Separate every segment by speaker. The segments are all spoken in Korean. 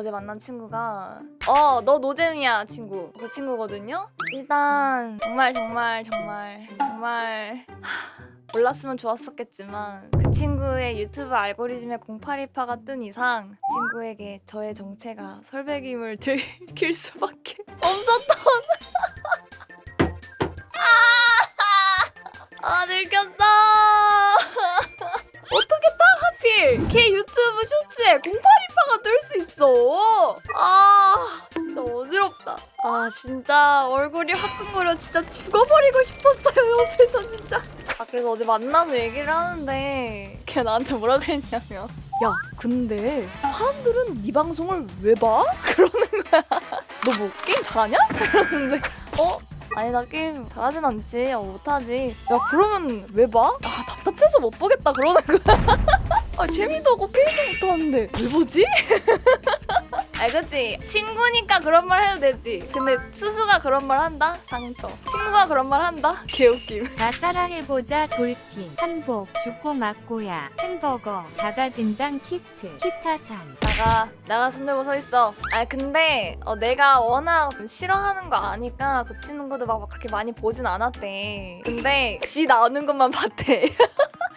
Speaker 1: 어제 만난 친구가 어 너 노잼이야 친구. 그 친구거든요? 일단 정말 정말 정말 정말 하, 몰랐으면 좋았었겠지만 그 친구의 유튜브 알고리즘에 082파가 뜬 이상 친구에게 저의 정체가 설백임을 들킬 수밖에 없었던. 아 들켰어. 어떻게 딱 하필 걔 유튜브 쇼츠에 082파가 뜰수 있어 아 진짜 어지럽다 아 진짜 얼굴이 화끈거려 진짜 죽어버리고 싶었어요 옆에서 진짜 아 그래서 어제 만나서 얘기를 하는데 걔 나한테 뭐라 그랬냐면 야 근데 사람들은 네 방송을 왜 봐? 그러는 거야 너 뭐 게임 잘하냐? 그러는데 어? 아니 나 게임 잘하진 않지 어, 못하지 야 그러면 왜 봐? 아 답답해서 못 보겠다 그러는 거야 아 재미도 없고 게임도 못하는데 왜 보지? 아 그치 친구니까 그런 말 해도 되지 근데 스스가 그런 말 한다? 상처 친구가 그런 말 한다? 개웃김
Speaker 2: 나 따라해보자 돌핀 한복 죽고 맞고야 햄버거 자가진당 키트 키타산
Speaker 1: 나가 나가 손 들고 서 있어. 아 근데 어, 내가 워낙 싫어하는 거 아니까 그 친구도 막, 막 그렇게 많이 보진 않았대. 근데 지 나오는 것만 봤대.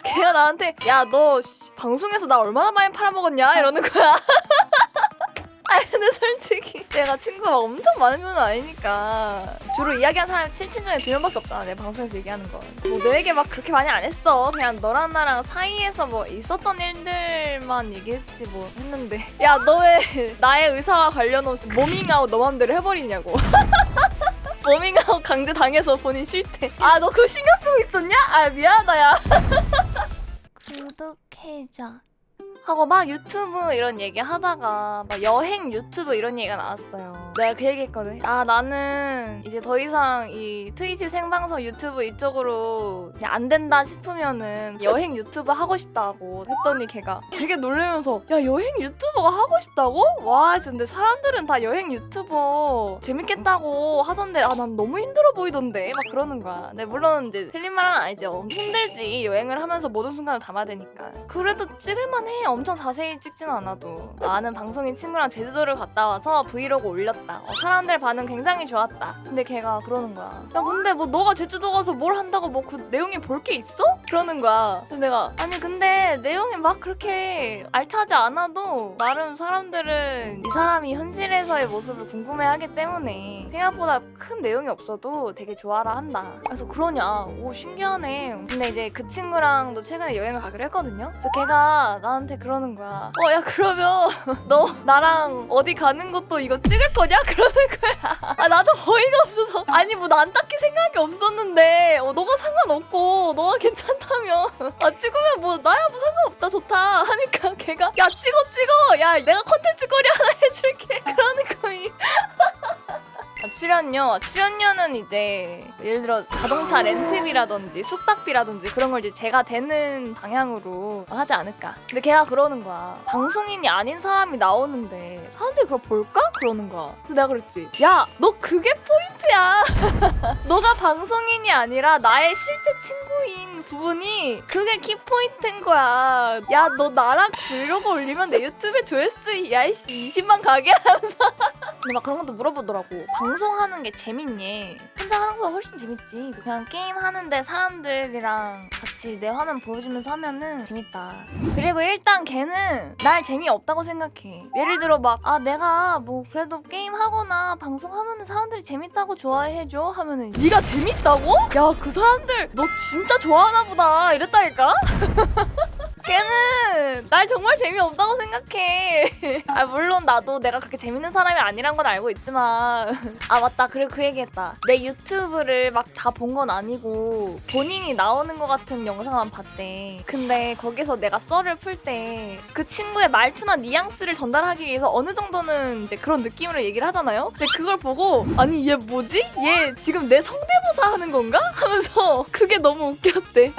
Speaker 1: 걔가 나한테 야너 방송에서 나 얼마나 많이 팔아먹었냐 이러는 거야. 아 근데 솔직히 내가 친구가 막 엄청 많은 편은 아니니까 주로 이야기한 사람이 칠친 중에 두 명밖에 없잖아 내 방송에서 얘기하는 건. 뭐 너에게 막 그렇게 많이 안 했어. 그냥 너랑 나랑 사이에서 뭐 있었던 일들만 얘기했지 뭐 했는데 야 너 왜 나의 의사와 관련 없이 모밍아웃 너 맘대로 해버리냐고. 모밍아웃 강제 당해서 본인 싫대. 아 너 그거 신경 쓰고 있었냐? 아 미안하다 야. 구독해줘. 하고 막 유튜브 이런 얘기 하다가 막 여행 유튜브 이런 얘기가 나왔어요. 내가 그 얘기 했거든. 아 나는 이제 더 이상 이 트위치 생방송 유튜브 이쪽으로 그냥 안 된다 싶으면은 여행 유튜브 하고 싶다고 했더니 걔가 되게 놀라면서 야 여행 유튜버가 하고 싶다고? 와 근데 사람들은 다 여행 유튜버 재밌겠다고 하던데 아 난 너무 힘들어 보이던데 막 그러는 거야. 근데 물론 이제 틀린 말은 아니죠. 힘들지 여행을 하면서 모든 순간을 담아야 되니까. 그래도 찍을만 해. 엄청 자세히 찍지는 않아도 아는 방송인 친구랑 제주도를 갔다 와서 브이로그 올렸다. 어, 사람들 반응 굉장히 좋았다. 근데 걔가 그러는 거야. 야 근데 뭐 너가 제주도 가서 뭘 한다고 뭐 그 내용이 볼 게 있어? 그러는 거야. 근데 내가 아니 근데 내용이 막 그렇게 알차지 않아도 나름 사람들은 이 사람이 현실에서의 모습을 궁금해하기 때문에 생각보다 큰 내용이 없어도 되게 좋아라 한다. 그래서 그러냐? 오 신기하네. 근데 이제 그 친구랑도 최근에 여행을 가기로 했거든요. 그래서 걔가 나한테 그러는 거야. 어 야 그러면 너 나랑 어디 가는 것도 이거 찍을 거냐? 그러는 거야. 아 나도 어이가 없어서 아니 뭐 난 딱히 생각이 없었는데 어, 너가 상관없고 너가 괜찮다면 아 찍으면 뭐 나야 뭐 상관없다 좋다 하니까 걔가 야 찍어 찍어 야 내가 컨텐츠 거리 하나 해줄게 출연료 출연료는 이제 예를 들어 자동차 렌트비라든지 숙박비라든지 그런 걸 이제 제가 되는 방향으로 하지 않을까. 근데 걔가 그러는 거야. 방송인이 아닌 사람이 나오는데 사람들이 그걸 볼까? 그러는 거야. 그래서 내가 그랬지. 야 너 그게 포인트 야 너가 방송인이 아니라 나의 실제 친구인 부분이 그게 키포인트인 거야 야 너 나랑 브이로그 올리면 내 유튜브에 조회수 야이씨 20만 가게 하면서 근데 막 그런 것도 물어보더라고. 방송하는 게 재밌니? 혼자 하는 거가 훨씬 재밌지. 그냥 게임 하는데 사람들이랑 같이 내 화면 보여주면서 하면은 재밌다. 그리고 일단 걔는 날 재미없다고 생각해. 예를 들어 막, 아, 내가 뭐 그래도 게임 하거나 방송하면은 사람들이 재밌다고 좋아해줘? 하면은 네가 재밌다고? 야, 그 사람들 너 진짜 좋아하나 보다. 이랬다니까? 걔는 날 정말 재미없다고 생각해. 아 물론 나도 내가 그렇게 재밌는 사람이 아니란 건 알고 있지만 아 맞다 그리고 그 얘기했다. 내 유튜브를 막 다 본 건 아니고 본인이 나오는 것 같은 영상만 봤대. 근데 거기서 내가 썰을 풀 때 그 친구의 말투나 뉘앙스를 전달하기 위해서 어느 정도는 이제 그런 느낌으로 얘기를 하잖아요. 근데 그걸 보고 아니 얘 뭐지? 얘 지금 내 성대모사 하는 건가? 하면서 그게 너무 웃겼대.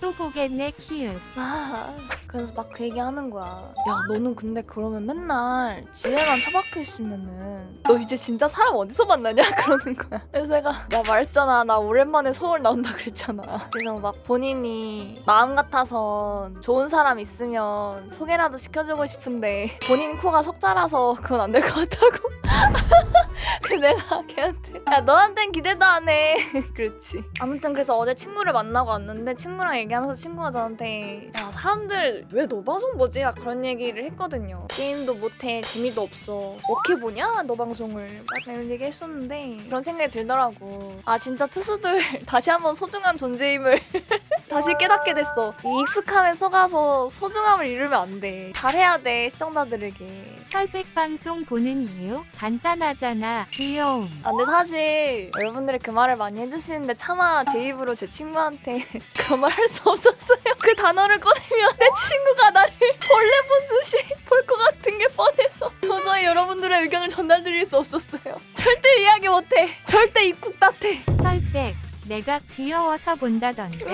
Speaker 2: 또 보겠네 키읔
Speaker 1: 아 그래서 막 그 얘기 하는 거야. 야, 너는 근데 그러면 맨날 집에만 처박혀 있으면은 너 이제 진짜 사람 어디서 만나냐? 그러는 거야. 그래서 내가 나 말했잖아. 나 오랜만에 서울 나온다 그랬잖아. 그래서 막 본인이 마음 같아서 좋은 사람 있으면 소개라도 시켜주고 싶은데 본인 코가 석자라서 그건 안 될 것 같다고. 그 내가 걔한테 야 너한텐 기대도 안 해. 그렇지. 아무튼 그래서 어제 친구를 만나고 왔는데 친구랑 얘기하면서 친구가 저한테 야 사람들 왜너 방송 보지? 막 그런 얘기를 했거든요. 게임도 못해 재미도 없어. 어떻게 보냐 너 방송을 막 이런 얘기 했었는데 그런 생각이 들더라고. 아 진짜 투수들 다시 한번 소중한 존재임을 다시 깨닫게 됐어. 이 익숙함에 속아서 소중함을 잃으면 안 돼. 잘해야 돼 시청자들에게.
Speaker 2: 설백 방송 보는 이유 간단하잖아. 귀여움.
Speaker 1: 아, 근데 사실 여러분들이 그 말을 많이 해주시는데 차마 제 입으로 제 친구한테 그런 말할 수 없었어요. 그 단어를 꺼내면 내 친구가 나를 벌레 보듯이 볼 것 같은 게 뻔해서 도저히 여러분들의 의견을 전달드릴 수 없었어요. 절대 이야기 못해. 절대 입국 따태.
Speaker 2: 설백. 내가 귀여워서 본다던데. 키키.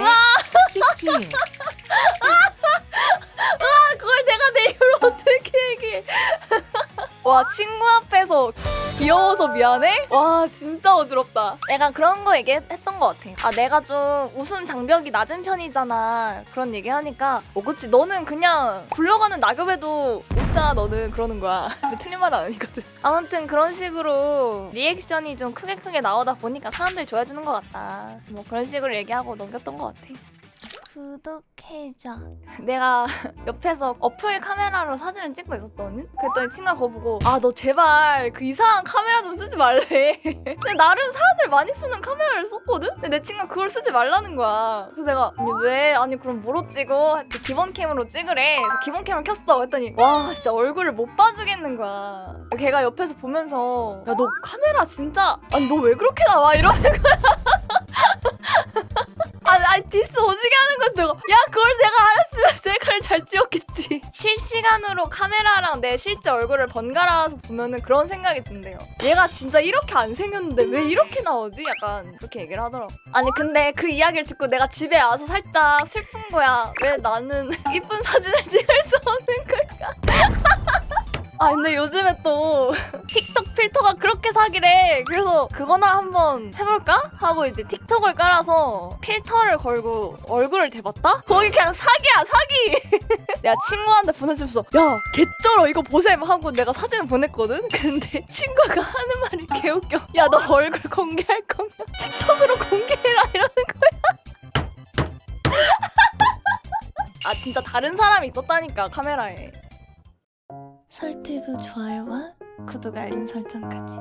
Speaker 1: 아, 그걸 내가 내 입으로 어떻게 얘기해. 와 친구 앞에서 귀여워서 미안해? 와 진짜 어지럽다. 내가 그런 거 얘기했던 것 같아. 아 내가 좀 웃음 장벽이 낮은 편이잖아. 그런 얘기 하니까 어 그치 너는 그냥 굴러가는 낙엽에도 웃잖아 너는 그러는 거야. 근데 틀린 말은 아니거든. 아무튼 그런 식으로 리액션이 좀 크게 크게 나오다 보니까 사람들이 좋아해주는 것 같다. 뭐 그런 식으로 얘기하고 넘겼던 것 같아. 구독해줘. 내가 옆에서 어플 카메라로 사진을 찍고 있었더니 그랬더니 친구가 그거 보고 아 너 제발 그 이상한 카메라 좀 쓰지 말래 근데 나름 사람들 많이 쓰는 카메라를 썼거든? 근데 내 친구가 그걸 쓰지 말라는 거야 그래서 내가 아니 왜? 아니 그럼 뭐로 찍어? 기본 캠으로 찍으래 그래서 기본 캠을 켰어 했더니 와 진짜 얼굴을 못 봐주겠는 거야 걔가 옆에서 보면서 야 너 카메라 진짜 아니 너 왜 그렇게 나와? 이러는 거야 디스 오지게 하는 건 내가 야 그걸 내가 알았으면 셀카를 잘 찍었겠지. 실시간으로 카메라랑 내 실제 얼굴을 번갈아서 보면은 그런 생각이 든대요. 얘가 진짜 이렇게 안 생겼는데 왜 이렇게 나오지? 약간 그렇게 얘기를 하더라고. 아니 근데 그 이야기를 듣고 내가 집에 와서 살짝 슬픈 거야. 왜 나는 이쁜 사진을 찍을 수 없는 걸까? 아 근데 요즘에 또 필터가 그렇게 사기래. 그래서 그거나 한번 해볼까? 하고 이제 틱톡을 깔아서 필터를 걸고 얼굴을 대봤다? 거기 그냥 사기야 사기! 내가 친구한테 보내주면서 야 개쩔어. 이거 보셈. 하고 내가 사진을 보냈거든? 근데 친구가 하는 말이 개웃겨 야 너 얼굴 공개할 거면 틱톡으로 공개해라. 이러는 거야. 아 진짜 다른 사람이 있었다니까 카메라에. 설티브 좋아요와 구독 알림 설정까지